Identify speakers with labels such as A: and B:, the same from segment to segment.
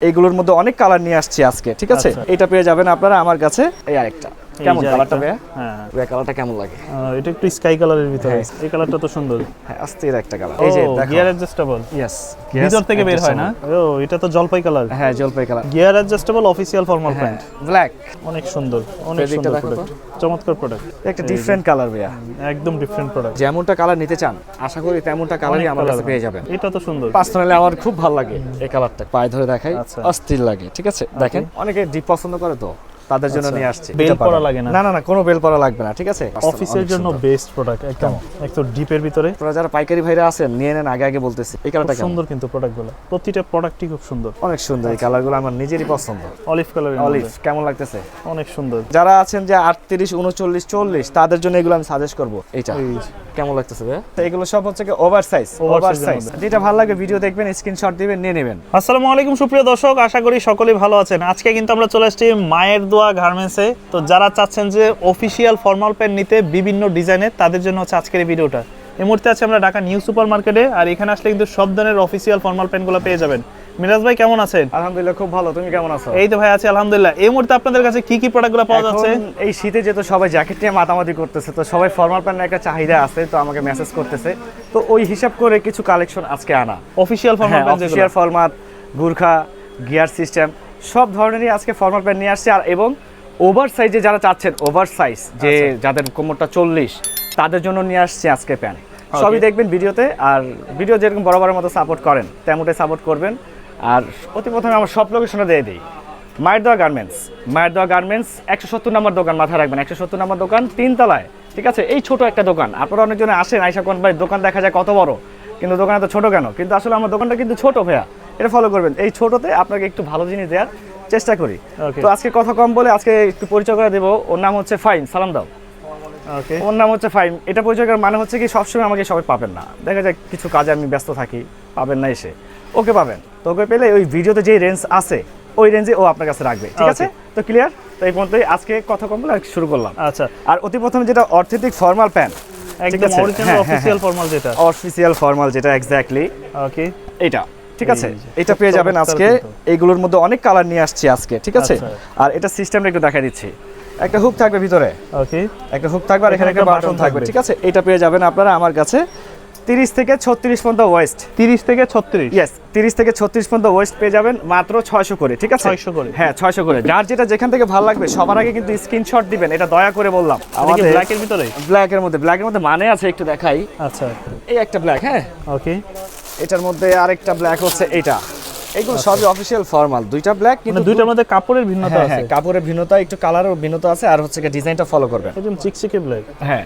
A: এইগুলোর মধ্যে অনেক কালার নিয়ে আসছি আজকে ঠিক আছে
B: আচ্ছা।
A: এটা পেয়ে যাবেন আপনারা আমার কাছে এই আরেকটা কেমন কালারটা
B: হ্যাঁ।
A: ভাইয়া কালারটা কেমন লাগে?
B: এটা একটু স্কাই কালারের ভিতরে।
A: হ্যাঁ।
B: এই কালারটা তো সুন্দর।
A: হ্যাঁ একটা কালার এই যে দেখো।
B: গিয়ার অ্যাডজাস্টেবল ভিতর থেকে বের হয় না? ও এটা তো জলপাই কালার
A: হ্যাঁ জলপাই
B: colour gear adjustable official
A: formal
B: pant
A: black
B: অনেক সুন্দর অনেক সুন্দর প্রোডাক্ট চমৎকার প্রোডাক্ট
A: একটা ডিফারেন্ট কালার ভাইয়া।
B: একদম ডিফারেন্ট প্রোডাক্ট
A: যেমনটা কালার নিতে চান আশা করি তেমনটা কালারই আমার কাছে পেয়ে যাবেন।
B: এটা তো সুন্দর।
A: পার্সোনালি আমার খুব ভালো লাগে এই কালারটা পায়ে ধরে দেখাই
B: আচ্ছা।
A: অস্থির লাগে ঠিক আছে? দেখেন অনেকে ডিপ পছন্দ করে তো। তাদের জন্য নিয়ে আসছে।
B: বেল
A: এটা
B: পরা লাগে না।
A: না না কোনো বেল পরা লাগবে না ঠিক আছে?
B: অফিসের জন্য বেস্ট প্রোডাক্ট একদম। একদম ডিপের ভিতরে?
A: আপনারা যারা পাইকারি ভাইরা আছেন নিয়ে নেন আগে আগে বলতেছি। এই কালারটা
B: সুন্দর কিন্তু প্রোডাক্টগুলো প্রতিটা প্রোডাক্টই খুব সুন্দর।
A: অনেক সুন্দর এই কালারগুলো আমার নিজেরই পছন্দ।
B: অলিভ কালারের
A: অলিভ কেমন লাগতেছে?
B: অনেক সুন্দর।
A: যারা আছেন যে আটত্রিশ উনচল্লিশ চল্লিশ তাদের জন্য এগুলো আমি সাজেস্ট করব।
B: এই
A: কেমন লাগতেছে ভাইয়া? তো এগুলো সব হচ্ছে কি over size
B: Oversize
A: over
B: size
A: যেটা ভালো লাগে ভিডিও দেখবেন স্ক্রিনশট দিবেন নিয়ে নেবেন।
B: আসসালামু আলাইকুম সুপ্রিয় দর্শক আশা করি সকলেই ভালো আছেন। আজকে কিন্তু আমরা চলে আসছি মায়ের দোয়া গার্মেন্টসে। তো যারা চাচ্ছেন যে অফিসিয়াল ফর্মাল প্যান্ট নিতে বিভিন্ন ডিজাইনের তাদের জন্য হচ্ছে আজকের এই ভিডিওটা। এই মুহূর্তে আছে আমরা ঢাকা নিউ সুপার মার্কেটে আর এখানে আসলে কিন্তু সব ধরনের অফিসিয়াল ফর্মাল প্যান্টগুলো পেয়ে যাবেন। মিরাজ ভাই কেমন আছেন?
A: আলহামদুলিল্লাহ খুব ভালো। তুমি কেমন আছো?
B: এই তো ভাই আছি আলহামদুলিল্লাহ। এই মুহূর্তে আপনাদের কাছে কি কি প্রোডাক্টগুলো পাওয়া যাচ্ছে?
A: এই শীতে যেহেতু সবাই জ্যাকেট নিয়ে মাতামাতি করতেছে তো সবাই ফর্মাল প্যান্টের একটা চাহিদা আছে তো আমাকে মেসেজ করতেছে। তো ওই হিসাব করে কিছু কালেকশন আজকে আনা।
B: Official formal
A: official formal Gurkha gear system সব ধরনেরই আজকে ফর্মাল প্যান্ট নিয়ে আসছে। আর এবং ওভার সাইজে যারা চাচ্ছেন ওভার সাইজ যে
B: আচ্ছা।
A: যাদের কোমরটা চল্লিশ তাদের জন্য নিয়ে আসছে আজকে প্যান্ট সবই দেখবেন ভিডিওতে। আর ভিডিও যেরকম বরাবরের মতো সাপোর্ট করেন তেমনটাই সাপোর্ট করবেন। আর অতি প্রথমে আমার সব লোকেশনটা দিয়ে দিই। মায়ের দোয়া গার্মেন্টস মায়ের দোয়া গার্মেন্টস একশো সত্তর নম্বর দোকান মাথায় রাখবেন। একশো সত্তর নম্বর দোকান তিনতলায় ঠিক আছে? এই ছোট একটা দোকান। আপনারা অনেকজনে আসেন আইসা কোন ভাই দোকান দেখা যায় কত বড়? কিন্তু দোকানে তো ছোট কেন? কিন্তু আসলে আমার দোকানটা কিন্তু ছোট ভাইয়া। এটা ফলো করবেন। এই ছোটতে আপনাকে একটু ভালো জিনিস দেওয়ার চেষ্টা করি. তো আজকে কথা কম বলে আজকে একটু পরিচয় করে দেবো। ওর নাম হচ্ছে ফাইন সালাম দাও।
B: ওকে
A: ওর নাম হচ্ছে ফাইন। এটা পরিচয় করার মানে হচ্ছে কি সবসময় আমাকে সবাই পাবেন না। দেখা যায় কিছু কাজে আমি ব্যস্ত থাকি পাবেন না এসে। ওকে পাবেন। তো ওকে পেলে ওই ভিডিওতে যে রেঞ্জ আছে ওই রেঞ্জে ও আপনার কাছে রাখবে। ঠিক আছে? তো ক্লিয়ার তো এই পর্যন্তই আজকে কথা কম বলে আর শুরু করলাম।
B: আচ্ছা।
A: আর অতি প্রথমে যেটা অর্থেটিক ফর্মাল প্যান্ট ঠিক
B: একদম অরিজিনাল
A: হ্যাঁ, হ্যাঁ,
B: অফিসিয়াল ফর্মাল যেটা।
A: অফিসিয়াল ফর্মাল যেটা এক্স্যাক্টলি
B: ওকে
A: এটা ঠিক আছে? এটা পেয়ে যাবেন আজকে। এইগুলোর মধ্যে অনেক কালার নিয়ে আসছি আজকে ঠিক আছে?
B: আচ্ছা।
A: আর এটা সিস্টেমটা একটু দেখা দিচ্ছি। একটা হুক থাকবে ভিতরে।
B: ওকে
A: একটা হুক থাকবে আর এখানে একটা বাটন থাকবে। ঠিক আছে? এটা পেয়ে যাবেন আপনারা আমার কাছে তিরিশ থেকে ছত্রিশ পর্যন্ত ওয়েস্ট
B: 30 থেকে 36
A: ইয়েস তিরিশ থেকে ছত্রিশ পর্যন্ত ওয়েস্ট পেয়ে যাবেন মাত্র ছয়শো করে ঠিক আছে?
B: 600 করে।
A: হ্যাঁ ছয়শো করে। যার যেটা যেখান থেকে ভালো লাগবে সবার আগে কিন্তু স্ক্রিনশট দিবেন এটা দয়া করে বললাম।
B: আমাদের
A: আমাদের
B: ব্ল্যাকের ভিতরে?
A: ব্ল্যাকের মধ্যে ব্ল্যাকের মধ্যে মানে আছে একটু দেখাই।
B: আচ্ছা।
A: এই একটা ব্ল্যাক হ্যাঁ?
B: ওকে
A: এটার মধ্যে আরেকটা ব্ল্যাক হচ্ছে এটা। এগুলো সবই অফিসিয়াল ফর্মাল দুইটা ব্ল্যাক কিন্তু
B: মানে দুইটার মধ্যে কাপড়ের ভিন্নতা
A: হ্যাঁ
B: আছে।
A: হ্যাঁ কাপড়ের ভিন্নতা একটু কালারও ভিন্নতা আছে আর হচ্ছে ডিজাইনটা ফলো করবেন।
B: একদম চিকচিকে ব্ল্যাক
A: হ্যাঁ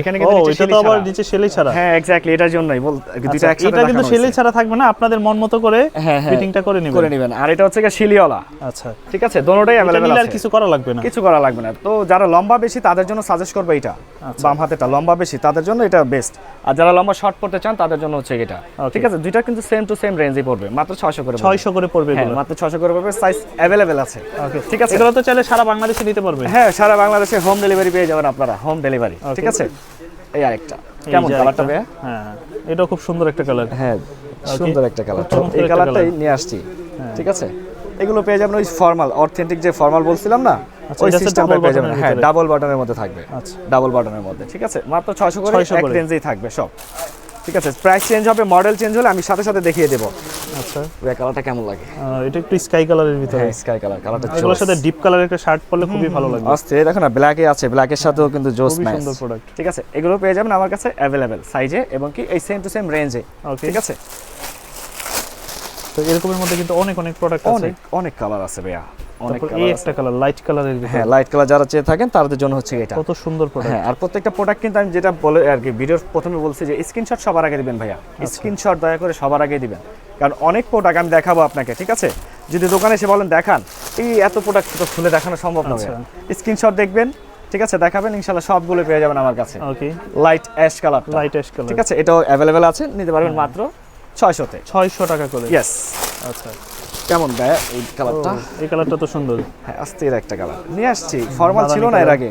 A: এখানে কিন্তু
B: এটা তো আবার নিচে সেলাই ছাড়া।
A: হ্যাঁ এক্স্যাক্টলি এটার জন্যই। বল দুইটা
B: আচ্ছা,
A: একসাথে
B: এটা কিন্তু সেলাই ছাড়া থাকবে না আপনাদের মন মতো করে
A: হ্যাঁ, হ্যাঁ।
B: ফিটিংটা করে
A: করে
B: নেবেন।
A: নেবেন আর এটা হচ্ছে শিলিওয়ালা।
B: আচ্ছা।
A: ঠিক আছে? দোনোটাই
B: আর
A: আছে।
B: কিছু করা লাগবে না।
A: কিছু করা লাগবে না। তো যারা লম্বা বেশি তাদের জন্য সাজেস্ট করবে এটা। বাম হাতেটা। লম্বা বেশি তাদের জন্য এটা বেস্ট আর যারা লম্বা শর্ট পড়তে চান তাদের জন্য হচ্ছে এটা. ঠিক আছে? দুইটা কিন্তু সেম টু সেম রেঞ্জে পড়বে মাত্র 600 করে।
B: 600 করে পড়বে
A: হ্যাঁ
B: এগুলো।
A: মাত্র 600 করে পড়বে সাইজ আছে।
B: ওকে
A: ঠিক আছে।
B: এগুলো তো চাইলে সারা বাংলাদেশে নিতে পারবে।
A: হ্যাঁ সারা বাংলাদেশে হোম ডেলিভারি পেয়ে যাবেন আপনারা হোম ডেলিভারি ঠিক আছে? এই আরেকটা। কেমন কালারটা
B: হ্যাঁ এটাও খুব সুন্দর একটা কালার
A: হ্যাঁ সুন্দর একটা কালার এই কালারটাই নিয়ে আসছি ঠিক আছে? এগুলো পেয়ে যাবেন ওই ফর্মাল অথেন্টিক যে ফর্মাল বলছিলাম না
B: আচ্ছা,
A: ওই
B: এটা
A: সিস্টেমটা পেয়ে যাবেন। হ্যাঁ ডাবল বাটনের মধ্যে থাকবে।
B: আচ্ছা।
A: ডাবল বাটনের মধ্যে ঠিক আছে? মাত্র 600 করে
B: 600
A: এক রেঞ্জেই থাকবে সব ঠিক আছে? প্রাইস চেঞ্জ হবে মডেল চেঞ্জ হলে আমি সাথে সাথে দেখিয়ে দেবো।
B: আচ্ছা।
A: এই কালারটা কেমন লাগে?
B: এটা একটু স্কাই কালারের ভিতরে।
A: হ্যাঁ স্কাই কালার কালারটা
B: এগুলোর সাথে ডিপ কালারের একটা শার্ট পরলে খুবই ভালো লাগবে।
A: আস্তে দেখো না ব্ল্যাকে আছে ব্ল্যাকের সাথেও কিন্তু জোস ম্যাচ
B: সুন্দর প্রোডাক্ট
A: ঠিক আছে এগুলো পেয়ে যাবেন আমার কাছে অ্যাভেলেবেল সাইজে এবং কি এই সেম টু সেম রেঞ্জে ঠিক আছে?
B: তো এরকমের মধ্যে কিন্তু অনেক অনেক প্রোডাক্ট আছে।
A: অনেক অনেক কালার আছে ভাইয়া। অনেক কালার
B: এই একটা কালার লাইট কালারের
A: হ্যাঁ লাইট কালার যারা চেয়ে থাকেন তাদের জন্য হচ্ছে এটা।
B: কত সুন্দর প্রোডাক্ট
A: হ্যাঁ আর প্রত্যেকটা প্রোডাক্ট কিন্তু আমি যেটা বলে আর কি ভিডিওর প্রথমে বলছি যে স্ক্রিনশট সবার আগে দিবেন ভাইয়া।
B: আচ্ছা।
A: স্ক্রিনশট দয়া করে সবার আগে দিবেন। কারণ অনেক প্রোডাক্ট আমি দেখাবো আপনাকে ঠিক আছে? যদি দোকানে এসে বলেন দেখান এই এত প্রোডাক্ট তো খুলে দেখানো সম্ভব না
B: আচ্ছা।
A: স্ক্রিনশট দেখবেন ঠিক আছে? দেখাবেন ইনশাল্লাহ সবগুলো পেয়ে যাবেন আমার কাছে।
B: Okay.
A: Light ash colour
B: light ash colour
A: ঠিক আছে? এটাও অ্যাভেলেবেল আছে নিতে পারবেন
B: হ্যাঁ।
A: মাত্র ছয়শোতে
B: 600 টাকা করে।
A: ইয়েস
B: আচ্ছা।
A: কেমন ভাইয়া এই কালারটা
B: এই কালারটা তো সুন্দর।
A: হ্যাঁ অস্থির একটা কালার নিয়ে আসছি। ফর্মাল ছিল না এর আগে।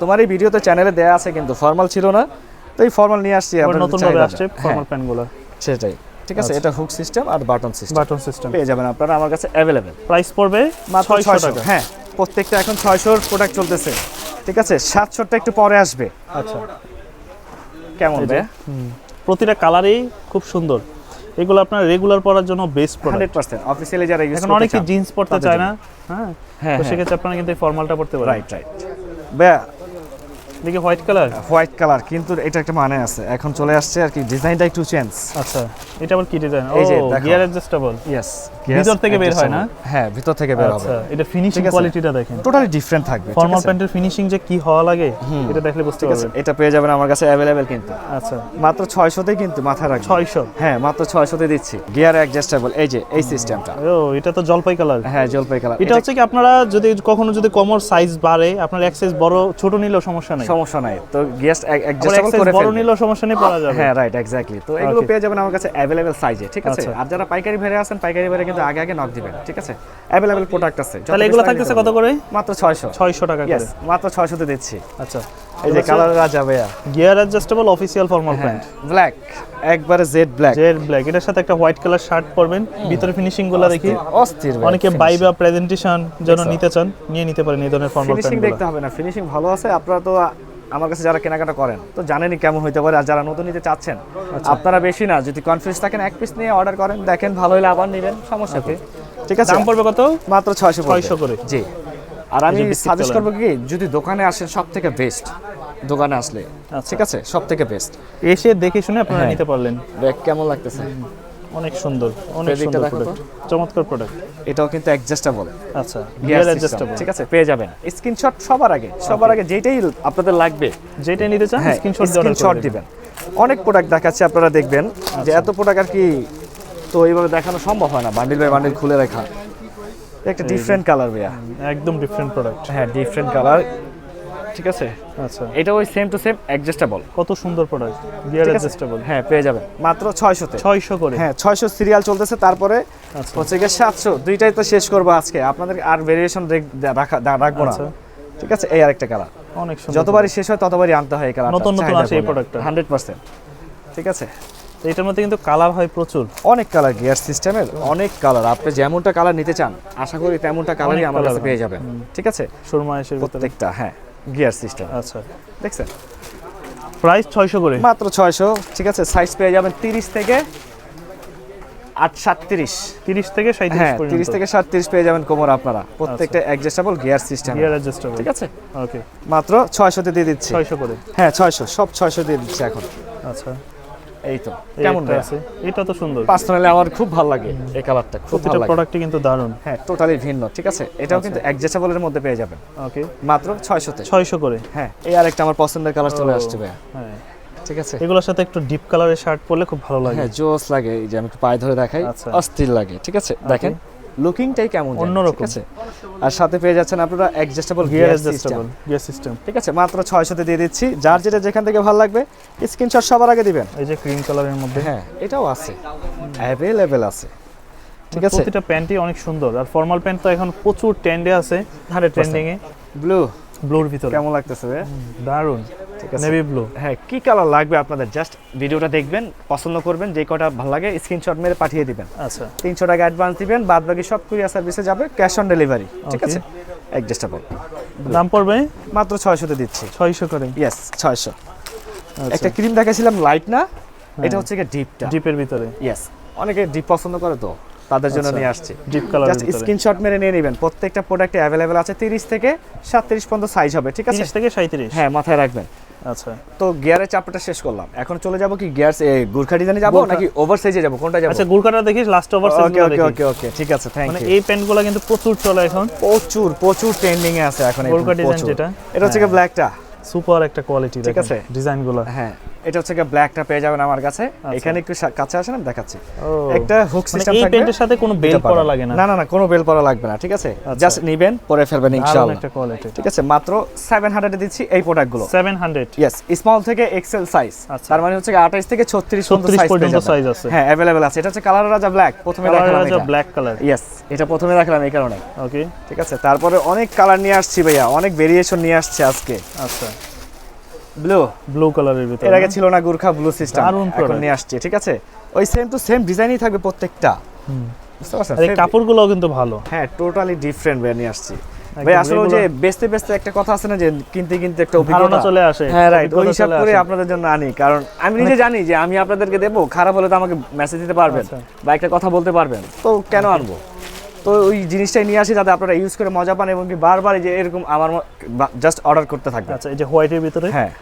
A: তোমার এই ভিডিওতে চ্যানেলে দেয়া আছে কিন্তু ফর্মাল ছিল না। তো এই ফর্মাল নিয়ে আসছি আপনাদের
B: নতুন ভাবে আসছে ফর্মাল প্যান্টগুলো
A: সেটাই। ঠিক আছে? এটা হুক সিস্টেম আর বাটন সিস্টেম
B: বাটন সিস্টেম
A: পেয়ে যাবেন আপনারা আমার কাছে অ্যাভেলেবেল
B: প্রাইস পড়বে
A: মাত্র
B: 600
A: ছয়শো।
B: টাকা।
A: হ্যাঁ প্রত্যেকটা এখন ছয়শোর প্রোডাক্ট চলতেছে। ঠিক আছে? সাতশোটা একটু পরে আসবে।
B: আচ্ছা।
A: কেমন।
B: প্রতিটা কালারই খুব সুন্দর। এগুলো আপনার রেগুলার পরার জন্য best product
A: hundred percent. Officially যারা ইউজ
B: এখন অনেকে জিন্স পরতে চায় না হ্যাঁ?
A: হ্যাঁ
B: তো সেক্ষেত্রে আপনারা কিন্তু এই ফর্মালটা পড়তে পারেন।
A: রাইট রাইট ভাইয়া
B: দেখি হোয়াইট কালার?
A: হোয়াইট কালার কিন্তু এটা একটা মানে আছে। এখন চলে আসছে আর কি ডিজাইনটা একটু চেঞ্জ
B: আচ্ছা এটা আবার কি ডিজাইন ও
A: এই যে,
B: গিয়ার অ্যাডজাস্টেবল
A: ইয়েস
B: ভিতর থেকে বের হয় না?
A: হ্যাঁ ভিতর থেকে বের হবে।
B: আচ্ছা এটা ফিনিশিং কোয়ালিটিটা দেখেন।
A: টোটালি ডিফারেন্ট থাকবে
B: ফর্মাল প্যান্টের ফিনিশিং যে কি হওয়া লাগে এটা দেখলে বুঝতে পারবেন।
A: এটা পেয়ে যাবেন আমার কাছে অ্যাভেলেবেল কিন্তু।
B: আচ্ছা।
A: মাত্র ছয়শোতেই কিন্তু মাথায় রাখবেন।
B: ছয়শো?
A: হ্যাঁ মাত্র ছয়শোতে দিচ্ছি। গিয়ার অ্যাডজাস্টেবল এই যে এই সিস্টেমটা
B: ও এটা তো জলপাই কালার।
A: হ্যাঁ জলপাই কালার।
B: এটা হচ্ছে কি আপনারা যদি কখনো যদি কমর সাইজ বাড়ে আপনার এক size বড় ছোট নিলেও সমস্যা নেই।
A: সমস্যা নাই। তো গিয়ার অ্যাডজাস্টেবল করে
B: বড় নিলেও সমস্যা নেই পাওয়া যাবে।
A: হ্যাঁ রাইট এক্স্যাক্টলি তো এগুলো পেয়ে যাবেন আমার কাছে অ্যাভেলেবেল সাইজে ঠিক আছে?
B: আচ্ছা।
A: আর যারা পাইকারি ভেরে আছেন পাইকারি ভেরে কিন্তু আগে আগে নক দিবেন ঠিক আছে? অ্যাভেলেবেল প্রোডাক্ট আছে।
B: তাহলে এগুলো থাকতেছে কত করে?
A: মাত্র 600
B: 600 টাকা করে।
A: মাত্র 600 তে দিচ্ছি।
B: আচ্ছা।
A: এই যে কালার রাজা ভাইয়া
B: gear adjustable official
A: formal
B: pant
A: black একবারে জেড ব্ল্যাক
B: জেড ব্ল্যাক এটার সাথে একটা হোয়াইট কালার শার্ট পরবেন। ভিতরে ফিনিশিংগুলো দেখি।
A: অস্থির
B: অনেকে বাইবা প্রেজেন্টেশন যেন নিতে চান নিয়ে নিতে পারেন এই ধরনের ফর্মাল
A: ফিনিশিং দেখতে হবে না ফিনিশিং ভালো আছে আপনারা তো আমার কাছে যারা কেনাকাটা করেন তো জানেনই কেমন হইতে পারে আর যারা নতুন নিতে চাচ্ছেন
B: আচ্ছা।
A: আপনারা বেশি না যদি কনফিউজ থাকেন এক পিস নিয়ে অর্ডার করেন দেখেন ভালো হলে আবার নেবেন সমস্যা কি? ঠিক আছে।
B: দাম পড়বে কত?
A: মাত্র ছয়শো
B: 600 করে।
A: জি। আর আমি সাজেস্ট করব কি যদি দোকানে আসেন সব থেকে বেস্ট দোকানে আসলে।
B: আচ্ছা।
A: ঠিক আছে? সব থেকে বেস্ট
B: এসে দেখে শুনে আপনারা
A: হ্যাঁ।
B: নিতে পারলেন।
A: দেখ কেমন লাগতেছে?
B: অনেক সুন্দর অনেক সুন্দর প্রোডাক্ট চমৎকার প্রোডাক্ট
A: এটাও কিন্তু অ্যাডজাস্টেবল
B: আচ্ছা
A: গিয়ার
B: অ্যাডজাস্টেবল
A: ঠিক আছে? পেয়ে যাবেন। স্ক্রিনশট সবার আগে। সবার আগে যেটাই আপনাদের লাগবে।
B: যেটা নিতে চান
A: হ্যাঁ
B: স্ক্রিনশট দিয়ে
A: স্ক্রিনশট দিবেন। অনেক প্রোডাক্ট দেখাচ্ছে আপনারা দেখবেন যে এত প্রোডাক্ট আর কি তো এইভাবে দেখানো সম্ভব হয় না বান্ডিল বাই বান্ডিল খুলে রাখা। একটা ডিফারেন্ট কালার ভাইয়া।
B: একদম ডিফারেন্ট প্রোডাক্ট
A: হ্যাঁ ডিফারেন্ট কালার ঠিক আছে?
B: আচ্ছা।
A: এটা ওই সেম টু সেম অ্যাডজাস্টেবল
B: কত সুন্দর প্রোডাক্ট গিয়ার অ্যাডজাস্টেবল
A: হ্যাঁ পেয়ে যাবেন। মাত্র ছয়শোতে
B: ছয়শো করে।
A: হ্যাঁ ছয়শো সিরিয়াল চলতেছে। তারপরে
B: আচ্ছা।
A: হচ্ছে গিয়ে সাতশো। দুইটাই তো শেষ করব আজকে। আপনাদের আর ভেরিয়েশন রাখা রাখব না।
B: আচ্ছা।
A: ঠিক আছে? এই আরেকটা কালার
B: অনেক সুন্দর
A: যতবারই শেষ হয় ততবারই আনতে হয় এই কালার
B: নতুন নতুন আসে এই product টা।
A: হান্ড্রেড পার্সেন্ট ঠিক আছে?
B: তো এটার মধ্যে কিন্তু কালার হয় প্রচুর।
A: অনেক কালার গিয়ার সিস্টেমের অনেক কালার। আপনি যেমনটা কালার নিতে চান আশা করি তেমনটা কালারই আমার কাছে পেয়ে যাবেন। ঠিক আছে?
B: সুরমা এসে
A: প্রত্যেকটা হ্যাঁ গিয়ার সিস্টেম।
B: আচ্ছা।
A: দেখছেন?
B: প্রাইস ছয়শো করে।
A: মাত্র ছয়শো ঠিক আছে? সাইজ পেয়ে যাবেন তিরিশ থেকে আট সাতত্রিশ।
B: তিরিশ থেকে
A: হ্যাঁ তিরিশ থেকে সাতত্রিশ পেয়ে যাবেন কোমর আপনারা। প্রত্যেকটা adjustable gear system
B: gear adjustable
A: ঠিক আছে?
B: ওকে
A: মাত্র ছয়শোতে দিয়ে দিচ্ছি।
B: ছয়শো করে।
A: হ্যাঁ ছয়শো সব ছয়শো দিয়ে দিচ্ছি এখন।
B: আচ্ছা।
A: এই তো কেমন
B: আছে। এটা তো সুন্দর।
A: পার্সোনালি আমার খুব ভালো লাগে এই কালারটা খুব ভালো লাগে।
B: কিন্তু দারুণ।
A: হ্যাঁ টোটালি ভিন্ন ঠিক আছে? এটাও
B: আচ্ছা।
A: কিন্তু অ্যাডজাস্টেবলের মধ্যে পেয়ে যাবেন।
B: ওকে।
A: মাত্র ছয়শোতে।
B: ছয়শো করে।
A: হ্যাঁ এই আরেকটা আমার পছন্দের কালার চলে আসছে ভাইয়া।
B: হ্যাঁ।
A: ঠিক আছে?
B: এগুলোর সাথে একটু ডিপ কালারের শার্ট পরলে খুব ভালো লাগে।
A: হ্যাঁ জোস লাগে। এই যে আমি একটু পায়ে ধরে দেখাই।
B: আচ্ছা।
A: অস্থির লাগে ঠিক আছে? দেখেন। লুকিংটাই কেমন
B: অন্যরকম।
A: আছে? আর সাথে পেয়ে যাচ্ছেন আপনারা
B: adjustable
A: gear
B: adjustable gear system
A: ঠিক আছে মাত্র ছয়শোতে দিয়ে দিচ্ছি। যার যেটা যেখান থেকে ভালো লাগবে স্ক্রিনশট সবার আগে দিবেন।
B: এই যে ক্রিম কালারের মধ্যে।
A: হ্যাঁ এটাও আছে। অ্যাভেলেবেল আছে। ঠিক আছে?
B: প্রতিটা প্যান্টই অনেক সুন্দর। আর ফর্মাল প্যান্ট তো এখন প্রচুর ট্রেন্ডে আছে ট্রেন্ডিং এ
A: ব্লু
B: ব্লুর ভিতরে।
A: কেমন লাগতেছে দারুণ
B: নেভি ব্লু
A: হ্যাঁ কি কালার লাগবে আপনাদের? জাস্ট ভিডিওটা দেখবেন পছন্দ করবেন যে কটা ভালো লাগে স্ক্রিনশট মেরে পাঠিয়ে দিবেন।
B: আচ্ছা।
A: তিনশো টাকা অ্যাডভান্স দিবেন বাদ বাকি সব কুরিয়ার সার্ভিসে যাবে ক্যাশ অন ডেলিভারি ঠিক. আছে? অ্যাডজাস্টেবল
B: দাম পড়বে?
A: মাত্র ছয়শোতে দিচ্ছি।
B: ছয়শো করে।
A: ইয়েস ছয়শো।
B: আচ্ছা।
A: একটা ক্রিম দেখাছিলাম লাইট না এটা হচ্ছে কি ডিপটা
B: ডিপের ভিতরে।
A: ইয়েস অনেকে ডিপ পছন্দ করে তো। তাদের জন্য
B: আচ্ছা।
A: নিয়ে আসছি।
B: ডিপ কালারের
A: জাস্ট স্ক্রিনশট মেরে নিয়ে নেবেন। প্রত্যেকটা প্রোডাক্টে অ্যাভেলেবেল আছে তিরিশ থেকে সাতত্রিশ পর্যন্ত সাইজ হবে ঠিক আছে?
B: 30 থেকে 37
A: হ্যাঁ মাথায় রাখবেন।
B: আচ্ছা।
A: তো গিয়ারের চাপটা শেষ করলাম। এখন চলে যাব কি গিয়ার গুর্খা ডিজাইনে যাব নাকি ওভার সাইজে যাব? কোনটা যাব?
B: আচ্ছা গুলকাটা দেখিস লাস্ট ওভার
A: ওকে ওকে ওকে ওকে ঠিক আছে থ্যাংক
B: মানে
A: ইউ
B: এই প্যান্টগুলো কিন্তু প্রচুর চলে এখন।
A: প্রচুর প্রচুর ট্রেন্ডিং এ আছে এখন
B: গোলকা ডিজাইন যেটা।
A: এটা হচ্ছে কি। ব্ল্যাকটা
B: সুপার একটা কোয়ালিটি
A: ঠিক আছে।
B: ডিজাইনগুলো
A: হ্যাঁ। এটা হচ্ছে কি ব্ল্যাকটা পেয়ে যাবেন আমার কাছে
B: আচ্ছা।
A: এখানে একটু সা- কাছে আসেন আমি দেখাচ্ছি
B: ও
A: একটা হুক
B: মানে
A: সিস্টেম
B: এই
A: থাকবে
B: প্যান্টের সাথে কোনো বেল
A: এটা পাবেন।
B: করা লাগে না
A: না না না কোনো বেল পরা লাগবে না ঠিক আছে
B: আচ্ছা।
A: জাস্ট নিবেন পরে ফেলবেন
B: দারুণ
A: ইনশাআল্লাহ
B: একটা কোয়ালিটি
A: ঠিক আছে মাত্র 700 এ দিচ্ছি এই প্রোডাক্টগুলো
B: 700
A: ইয়েস স্মল থেকে এক্সেল সাইজ
B: আচ্ছা।
A: তার মানে হচ্ছে 28 থেকে 36 পর্যন্ত
B: 36
A: সাইজ
B: পর্যন্ত size আছে।
A: হ্যাঁ अवेलेबल আছে এটা হচ্ছে কালার রাজা ব্ল্যাক প্রথমে দেখালাম
B: কালার
A: এটা
B: ব্ল্যাক কালার
A: ইয়েস এটা প্রথমে দেখালাম এই কারণে
B: ওকে
A: ঠিক আছে তারপরে অনেক কালার নিয়ে আসছি ভাইয়া অনেক ভেরিয়েশন নিয়ে আসছে আজকে
B: আচ্ছা
A: ব্লু
B: ব্লু কালারের ভিতরে
A: এর আগে ছিল না গুর্খা ব্লু সিস্টেম এখন নিয়ে আসছে ঠিক আছে? ওই সেম টু সেম ডিজাইনই থাকবে প্রত্যেকটা।
B: হুম।
A: বুঝতে পারছেন?
B: এই কাপড়গুলোও কিন্তু ভালো।
A: হ্যাঁ টোটালি ডিফারেন্ট ওয়ে নিয়ে আসছি। ভাই আসলে ওই যে
B: regular
A: বেচতে বেচতে একটা কথা আছে না যে কিনতে কিনতে একটা অভিজ্ঞতা।
B: চলে আসে
A: হ্যাঁ রাইট ওই হিসাব করে আপনাদের জন্য আনি কারণ আমি নিজে জানি যে আমি আপনাদেরকে দেবো খারাপ হলে তো আমাকে মেসেজ দিতে পারবেন
B: আচ্ছা।
A: বা একটা কথা বলতে পারবেন। তো কেন আনব? তো ওই জিনিসটাই নিয়ে আসি যাতে আপনারা ইউজ করে মজা পান এবং কি বারবার এই যে এরকম আমার জাস্ট অর্ডার করতে থাকবে
B: আচ্ছা এই যে হোয়াইটের ভিতরে?
A: হ্যাঁ।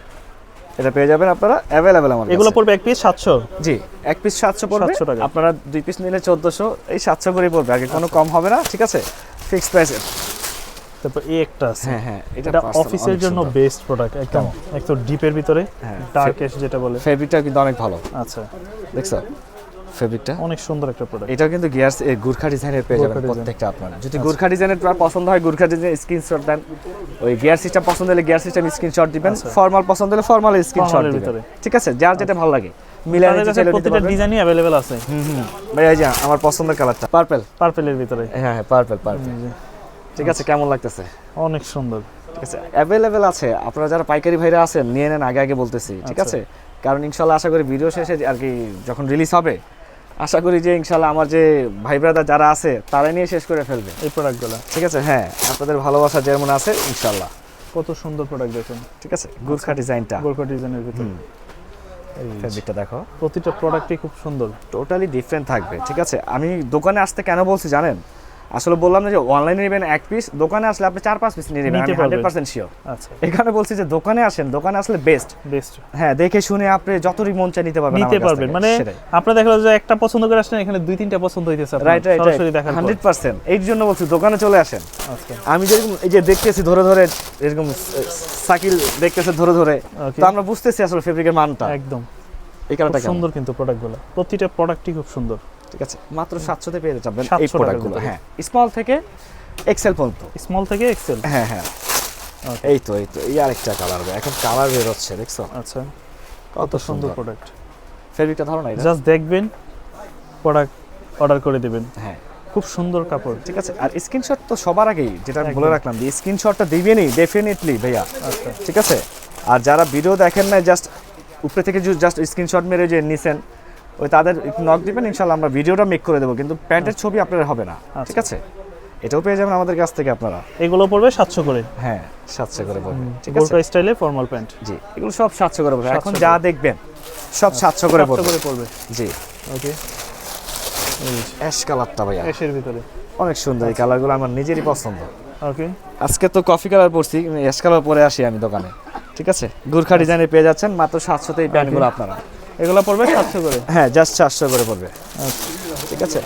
A: এটা পেয়ে যাবেন আপনারা অ্যাভেলেবেল আমার
B: এগুলো পড়বে এক পিস সাতশো?
A: জি এক পিস সাতশো পড়বে।
B: 700 টাকা।
A: আপনারা দুই পিস নিলে চোদ্দোশো এই সাতশো করে পড়বে আগে কোনো কম হবে না ঠিক আছে? ফিক্স প্রাইসে
B: তারপর এই একটা আছে।
A: হ্যাঁ হ্যাঁ
B: এটা অফিসের জন্য বেস্ট প্রোডাক্ট একদম একদম ডিপের ভিতরে
A: হ্যাঁ।
B: ডার্কেশ যেটা বলে।
A: ফেব্রিকটা কিন্তু অনেক ভালো।
B: আচ্ছা।
A: দেখছ? ফেব্রিকটা
B: অনেক সুন্দর একটা প্রোডাক্ট
A: এটাও কিন্তু গিয়ার্স গুর্খা ডিজাইনের পেয়ে যাবেন প্রত্যেকটা আপনারা। যদি গুর্খা ডিজাইনের পছন্দ হয় গুর্খা ডিজাইন স্ক্রিনশট দেন। ওই গিয়ার সিস্টেম পছন্দ হলে গিয়ার সিস্টেম স্ক্রিনশট দিবেন। ফর্মাল পছন্দ হলে ফর্মাল স্ক্রিনশট দিবেন। ঠিক আছে? যার যেটা ভালো লাগে। মিলানো
B: তাদের কাছে প্রত্যেকটা ডিজাইনই অ্যাভেলেবেল আছে।
A: হুম হুম ভাই এই যে আমার পছন্দের কালারটা পার্পল
B: পার্পেলের ভিতরে।
A: হ্যাঁ হ্যাঁ পার্পল পার্পল ঠিক আছে কেমন লাগতেছে?
B: অনেক সুন্দর।
A: ঠিক আছে অ্যাভেলেবেল আছে। আপনারা যারা পাইকারি ভাইরা আছেন নিয়ে নেন আগে আগে বলতেছি। ঠিক
B: আচ্ছা।
A: আছে? কারণ ইনশাল্লাহ আশা করি ভিডিও শেষে আর কি যখন রিলিজ হবে আশা করি যে ইনশাল্লাহ আমার যে ভাই ব্রাদার যারা আছে তারা নিয়ে শেষ করে ফেলবে।
B: এই প্রোডাক্টগুলো
A: ঠিক আছে? হ্যাঁ আপনাদের ভালোবাসা যেমন আছে ইনশাল্লাহ।
B: কত সুন্দর প্রোডাক্ট দেখুন।
A: ঠিক আছে? গুরখা ডিজাইনটা
B: গুরখা ডিজাইনের ভিতরে।
A: ফেব্রিকটা দেখো।
B: প্রতিটা প্রোডাক্টই খুব সুন্দর।
A: টোটালি ডিফারেন্ট থাকবে ঠিক আছে? আমি দোকানে আসতে কেন বলছি জানেন? আসলে বললাম না যে অনলাইনে নেবেন এক পিস দোকানে আসলে আপনি চার পাঁচ পিস নিয়ে নেবেন আমি হান্ড্রেড পার্সেন্ট শিওর
B: আচ্ছা।
A: এখানে বলছি যে দোকানে আসেন দোকানে আসলে বেস্ট
B: বেস্ট
A: হ্যাঁ দেখে শুনে আপনি যতই মন চাই নিতে পারবেন
B: নিতে পারবেন। মানে। আপনার দেখা যে একটা পছন্দ করে আসলেন এখানে দুই তিনটা পছন্দ হইতেছে আপনার।
A: রাইট রাইট
B: সরাসরি পর।
A: হান্ড্রেড পার্সেন্ট এই জন্য বলছি দোকানে চলে আসেন।
B: আচ্ছা।
A: আমি যেরকম এই যে দেখতেছি ধরে ধরে এরকম সাইকেল দেখতেছে ধরে ধরে. তো আমরা বুঝতেছি আসলে ফেব্রিকের মানটা।
B: একদম।
A: এই কালারটা
B: সুন্দর কিন্তু প্রোডাক্টগুলো প্রতিটা প্রোডাক্টই খুব সুন্দর।
A: ঠিক আছে? মাত্র সাতশোতে পেয়ে যাবেন এই প্রোডাক্টগুলো হ্যাঁ। স্মল থেকে এক্সেল পর্যন্ত।
B: স্মল থেকে এক্সেল
A: হ্যাঁ হ্যাঁ। এই তো এই তো। এই আরেকটা কালার এখন কালার দেখছ?
B: আচ্ছা।
A: কত
B: সুন্দর
A: সুন্দর।
B: প্রোডাক্ট
A: ফেব্রিকটা ধরো না
B: জাস্ট দেখবেন প্রোডাক্ট অর্ডার করে দিবেন।
A: হ্যাঁ।
B: খুব সুন্দর কাপড়।
A: ঠিক আছে? আর স্ক্রিনশট তো সবার আগেই যেটা আমি বলে রাখলাম যে স্ক্রিনশটটা দিবেনই ডেফিনেটলি ভাইয়া।
B: আচ্ছা।
A: ঠিক আছে? আর যারা ভিডিও দেখেন না জাস্ট উপরে থেকে জাস্ট স্ক্রিনশট মেরে যে নিছেন ওই তাদের নক দিবেন ইনশাল্লাহ আমরা ভিডিওটা মেক করে দেবো কিন্তু প্যান্টের ছবি আপনার হবে না ঠিক আছে? এটাও পেয়ে যাবেন আমাদের কাছ থেকে আপনারা।
B: এগুলো পড়বে সাতশো করে।
A: হ্যাঁ সাতশো করে পড়বে ঠিক আছে?
B: স্টাইলে ফর্মাল প্যান্ট।
A: জি এগুলো সব সাতশো করে পড়বে। এখন যা দেখবেন সব সাতশো করে পড়বে। জি।
B: ওকে
A: অ্যাশ কালারটা ভাইয়া।
B: এসের ভিতরে।
A: অনেক সুন্দর এই কালারগুলো আমার নিজেরই পছন্দ।
B: ওকে
A: আজকে তো কফি কালার পরছি অ্যাশ কালার পরে আসি আমি দোকানে ঠিক আছে? গুর্খা ডিজাইনে পেয়ে যাচ্ছেন মাত্র সাতশোতে এই প্যান্টগুলো আপনারা।
B: এগুলো পড়বে সাতশো করে?
A: হ্যাঁ জাস্ট চারশো করে পড়বে।
B: আচ্ছা।
A: ঠিক আছে?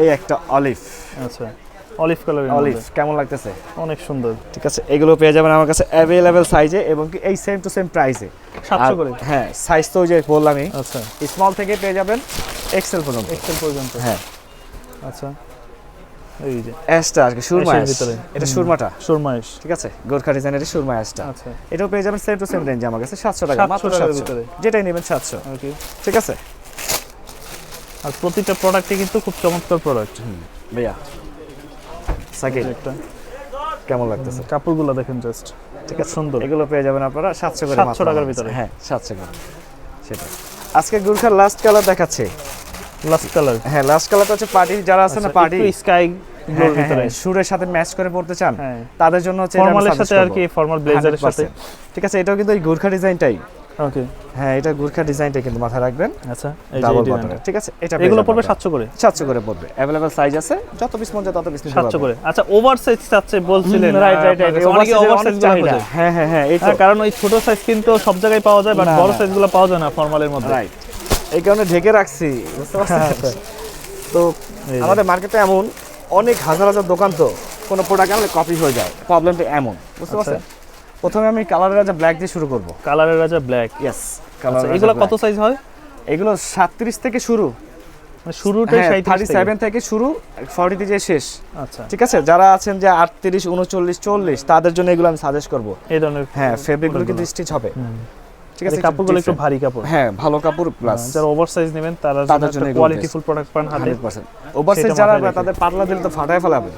A: এই একটা অলিভ
B: আচ্ছা। অলিভ কালার
A: অলিভ কেমন লাগতেছে?
B: অনেক সুন্দর।
A: ঠিক আছে এগুলো পেয়ে যাবেন আমার কাছে অ্যাভেলেবেল সাইজে এবং কি এই সেম টু সেম প্রাইসে
B: সাতশো করে?
A: হ্যাঁ সাইজ তো ওই যে বললামই।
B: আচ্ছা।
A: স্মল থেকে পেয়ে যাবেন এক্সেল পর্যন্ত।
B: এক্সেল পর্যন্ত।
A: হ্যাঁ।
B: আচ্ছা। এই যে
A: অ্যাশটা আর কি সুরমা
B: ভিতরে।
A: এটা
B: হুম।
A: সুরমাটা
B: সুরমাইশ
A: ঠিক আছে? গোর্খা ডিজাইনের সুরমা অ্যাশটা।
B: আচ্ছা।
A: এটাও পেয়ে যাবেন সেম টু সেম রেঞ্জ আমার কাছে সাতশো টাকা মাত্র
B: টাকার
A: সাতশো।
B: ভিতরে।
A: যেটাই নেবেন সাতশো।
B: ওকে
A: ঠিক আছে?
B: আর প্রতিটা প্রোডাক্টই কিন্তু খুব চমৎকার প্রোডাক্ট
A: ভাইয়া। সাকিব কেমন লাগতেছে?
B: কাপড়গুলো দেখেন জাস্ট
A: ঠিক আছে।
B: সুন্দর।
A: এগুলো পেয়ে যাবেন আপনারা সাতশো করে
B: 700 টাকার ভিতরে।
A: হ্যাঁ সাতশো করে। সেটা আজকে গুরখার লাস্ট কালার দেখাচ্ছে।
B: Last colour.
A: হ্যাঁ লাস্ট কালারটা হচ্ছে পার্টি যারা আছে না পার্টি।
B: স্কাই
A: হ্যাঁ,
B: ভিতরে।
A: হ্যাঁ, সুরের সাথে ম্যাচ করে পড়তে চান
B: হ্যাঁ।
A: তাদের জন্য হচ্ছে
B: ফর্মালের সাথে আর কি ফর্মাল ব্লেজারের সাথে।
A: ঠিক আছে এটাও কিন্তু গুর্খা ডিজাইনটাই।
B: ওকে
A: হ্যাঁ এটা গুর্খা ডিজাইনটাই কিন্তু মাথায় রাখবেন।
B: আচ্ছা এই
A: ডাবল
B: এই
A: ঠিক আছে এটা
B: এগুলো পড়বে সাতশো করে?
A: সাতশো করে পড়বে। অ্যাভেলেবল সাইজ আছে যত পিস মন যায় তত পিস নিতে
B: সাতশো
A: পারবেন।
B: করে। আচ্ছা ওভার সাইজ চাচ্ছে বলছিলেন
A: রাইট রাইট রাইট
B: অনেকে ওভার সাইজগুলো
A: হ্যাঁ হ্যাঁ হ্যাঁ এই
B: হ্যাঁ, কারণ ওই ছোট সাইজ কিন্তু সব জায়গায় পাওয়া যায় বাট বড়
A: না।
B: সাইজগুলো পাওয়া যায় না ফর্মালের মধ্যে।
A: রাইট এই কারণে ঢেকে রাখছি।
B: আচ্ছা।
A: তো আমাদের মার্কেটে এমন অনেক হাজার হাজার দোকান তো কোনো প্রোডাক্ট আনলে কপি হয়ে যায়। প্রবলেমটা এমন বুঝতে
B: আচ্ছা।
A: পারছেন? প্রথমে আমি কালারের রাজা ব্ল্যাক দিয়ে শুরু করব।
B: কালারের রাজা ব্ল্যাক
A: ইয়েস
B: আচ্ছা এগুলো কত সাইজ হয়?
A: এগুলো সাতত্রিশ থেকে শুরু।
B: মানে শুরুটাই
A: থার্টি সেভেন থেকে। শুরু ফর্টিতে যে শেষ।
B: আচ্ছা।
A: ঠিক আছে? যারা আছেন যে আটত্রিশ উনচল্লিশ চল্লিশ তাদের জন্য এগুলো আমি সাজেস্ট করব।
B: এই ধরনের
A: হ্যাঁ ফেব্রিকগুলো কিন্তু স্টিচ হবে। ঠিক আছে
B: কাপড়গুলো একটু ভারী কাপড়।
A: হ্যাঁ ভালো কাপড় প্লাস
B: যারা ওভার নেবেন তারা
A: তাদের জন্য এগুলো
B: কোয়ালিটিফুল প্রোডাক্ট পান হাতে
A: হান্ড্রেড পার্সেন্ট ওভারসাইজ যারা তাদের পাতলা দিলে তো ফাটায় ফেলাবে।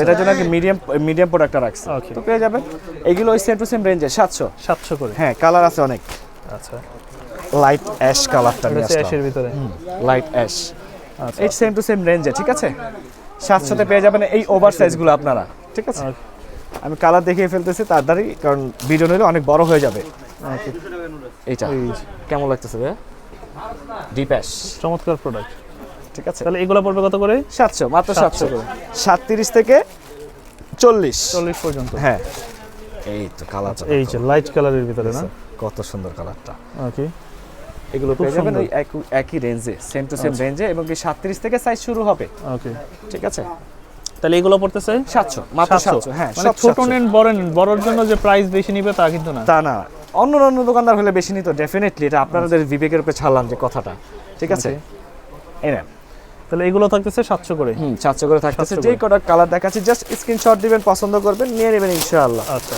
A: এটার জন্য কি মিডিয়াম মিডিয়াম প্রোডাক্টটা রাখছে। তো পেয়ে যাবেন। এগুলো ওই সেম টু সেম রেঞ্জে সাতশো।
B: সাতশো করে।
A: হ্যাঁ কালার আছে অনেক।
B: আচ্ছা।
A: লাইট অ্যাশ কালারটা নিয়ে আসলাম।
B: অ্যাশের ভিতরে।
A: লাইট অ্যাশ
B: আচ্ছা।
A: এই সেম টু সেম রেঞ্জে ঠিক আছে? সাতশোতে পেয়ে যাবেন এই আপনারা ঠিক আছে? আমি কালার দেখিয়ে ফেলতেছি তাড়াতাড়ি কারণ ভিডিও নিলে অনেক বড় হয়ে যাবে. এইটা।
B: এই যে,
A: কেমন লাগতেছে ভাইয়া? ডিপ অ্যাশ
B: চমৎকার প্রোডাক্ট
A: ঠিক আছে।
B: তাহলে এগুলো পড়বে কত করে?
A: সাতশো মাত্র
B: 700
A: সাতশো সাতত্রিশ থেকে চল্লিশ।
B: চল্লিশ পর্যন্ত।
A: হ্যাঁ। এই তো কালারটা
B: এই যে লাইট কালারের ভিতরে না?
A: কত সুন্দর কালারটা
B: ওকে
A: এগুলো পেয়ে যাবেন ওই একই- একই রেঞ্জে সেম টু সেম রেঞ্জে এবং কি সাতত্রিশ থেকে সাইজ শুরু হবে।
B: ওকে
A: ঠিক আছে?
B: তাহলে এগুলো পড়তেছে?
A: সাতশো মাত্র সাতশো। হ্যাঁ
B: মানে ছোট নেন বড় নেন বড়র জন্য যে প্রাইস বেশি নিবে তা কিন্তু না।
A: তা না। অন্য অন্য দোকানদার হলে বেশি নিত ডেফিনেটলি এটা আপনাদের বিবেকের উপরে ছাড়লাম যে কথাটা। ঠিক আছে? এই নেন।
B: তাহলে এগুলো থাকতেছে সাতশো করে।
A: হুম সাতশো করে থাকতেছে।
B: 700
A: যেই
B: করে।
A: কটা কালার দেখাচ্ছি জাস্ট স্ক্রিনশট দিবেন পছন্দ করবেন নিয়ে নেবেন ইনশাআল্লাহ।
B: আচ্ছা।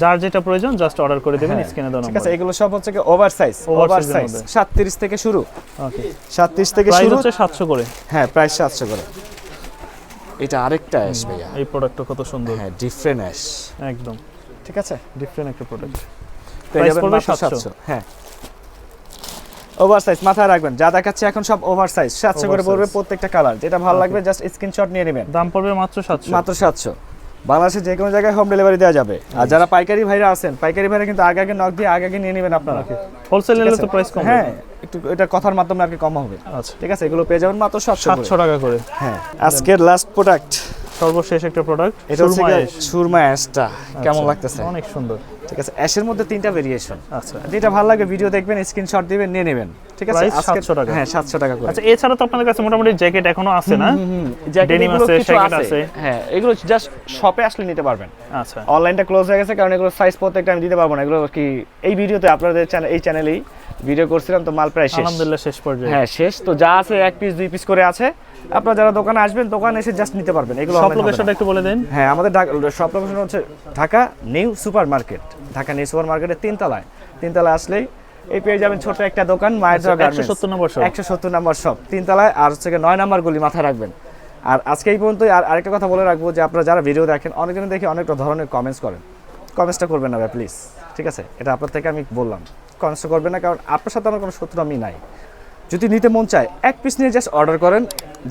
B: যার যেটা প্রয়োজন জাস্ট অর্ডার করে দেবেন
A: হ্যাঁ,
B: স্ক্রিনে দেওয়া
A: ঠিক আছে এগুলো সব হচ্ছে ওভার সাইজ ওভার সাইজ
B: মধ্যে।
A: সাতত্রিশ থেকে শুরু।
B: ওকে
A: সাতত্রিশ থেকে
B: প্রাইস
A: শুরু।
B: হচ্ছে সাতশো করে।
A: হ্যাঁ প্রাইস সাতশো করে। এটা আরেকটা অ্যাশ ভাইয়া।
B: এই প্রোডাক্টটা কত সুন্দর।
A: হ্যাঁ ডিফারেন্ট অ্যাশ
B: একদম।
A: ঠিক আছে?
B: ডিফারেন্ট একটা প্রোডাক্ট পড়বে 700
A: 700 হ্যাঁ। ওভার সাইজ মাথায় রাখবেন। যা দেখাচ্ছে এখন সব ওভার সাইজ সাতশো করে পড়বে প্রত্যেকটা কালার যেটা ভালো লাগবে জাস্ট স্ক্রিনশট নিয়ে নেবেন।
B: দাম পড়বে মাত্র সাতশো।
A: মাত্র সাতশো। বাংলাদেশের যে কোনো জায়গায় হোম ডেলিভারি দেওয়া যাবে। আর যারা পাইকারি ভাইরা আছেন পাইকারি ভাইরা কিন্তু আগে আগে নক দিয়ে আগে আগে নিয়ে নেবেন আপনারা
B: হোলসেল নিলে তো প্রাইস কম
A: হ্যাঁ একটু এটা কথার মাধ্যমে আর কি কম হবে।
B: আচ্ছা।
A: ঠিক আছে? এগুলো পেয়ে যাবেন মাত্র সাতশো
B: সাতশো টাকা করে।
A: হ্যাঁ আজকের লাস্ট প্রোডাক্ট
B: সর্বশেষ একটা প্রোডাক্ট
A: এটা হচ্ছে সুরমা অ্যাশটা কেমন লাগতেছে?
B: অনেক সুন্দর।
A: ঠিক আছে অ্যাশের মধ্যে তিনটা ভেরিয়েশন
B: আচ্ছা।
A: যেটা ভালো লাগে ভিডিও দেখবেন স্ক্রিনশট দিবেন নিয়ে নেবেন। ঠিক আছে আজকে
B: 700 টাকা।
A: হ্যাঁ সাতশো টাকা করে।
B: আচ্ছা এছাড়া তো আপনাদের কাছে মোটামুটি জ্যাকেট এখনও আছে না?
A: জ্যাকেট এগুলো
B: আছে,
A: আছে।
B: আছে।
A: হ্যাঁ এগুলো জাস্ট শপে আসলে নিতে পারবেন।
B: আচ্ছা।
A: অনলাইনটা ক্লোজ হয়ে গেছে কারণ এগুলো সাইজ প্রত্যেকটা আমি দিতে পারব না। এগুলো কি এই ভিডিওতে আপনাদের চ্যানেল এই চ্যানেলেই ভিডিও করছিলাম তো মাল প্রায় শেষ।
B: আলহামদুলিল্লাহ শেষ পর্যায়ে।
A: হ্যাঁ শেষ। তো যা আছে এক পিস দুই পিস করে আছে। আপনারা যারা দোকানে আসবেন দোকানে এসে জাস্ট নিতে পারবেন। এগুলো
B: সব। লোকেশনটা একটু বলে দেন।
A: হ্যাঁ আমাদের সব লোকেশন হচ্ছে Dhaka new super market Dhaka new super মার্কেটের তিনতলায়। তিনতলায় আসলেই এই পেয়ে যাবেন ছোট একটা দোকান মায়ের
B: একশো
A: গার্মেন্টস
B: সত্তর নম্বর শপ
A: একশো সত্তর নাম্বার শপ তিনতলায় আর হচ্ছে নয় নাম্বার গুলি মাথায় রাখবেন। আর আজকে এই পর্যন্তই। আর আরেকটা কথা বলে রাখব যে আপনারা যারা ভিডিও দেখেন অনেকজন দেখি অনেক ধরনের কমেন্টস করেন। কমেন্টসটা করবেন না ভাই প্লিজ ঠিক আছে? এটা আপনার থেকে আমি বললাম। কমেন্টসটা করবেন না কারণ আপনার সাথে আমার কোনো শত্রু আমি নাই। যদি নিতে মন চায়, এক পিস নিয়ে জাস্ট অর্ডার করেন।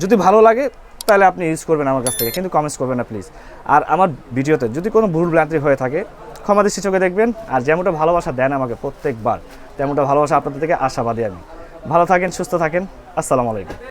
A: যদি ভালো লাগে, তাহলে আপনি ইউজ করবেন আমার কাছ থেকে, কিন্তু কমেন্টস করবেন না প্লিজ আর আমার ভিডিওতে যদি কোনো ভুল ভ্রান্তি হয়ে থাকে, ক্ষমা দৃষ্টি চোখে দেখবেন। আর যেমনটা ভালোবাসা দেন আমাকে প্রত্যেকবার, তেমনটা ভালোবাসা আপনাদের থেকে আশাবাদী আমি। ভালো থাকেন, সুস্থ থাকেন। আসসালামু আলাইকুম।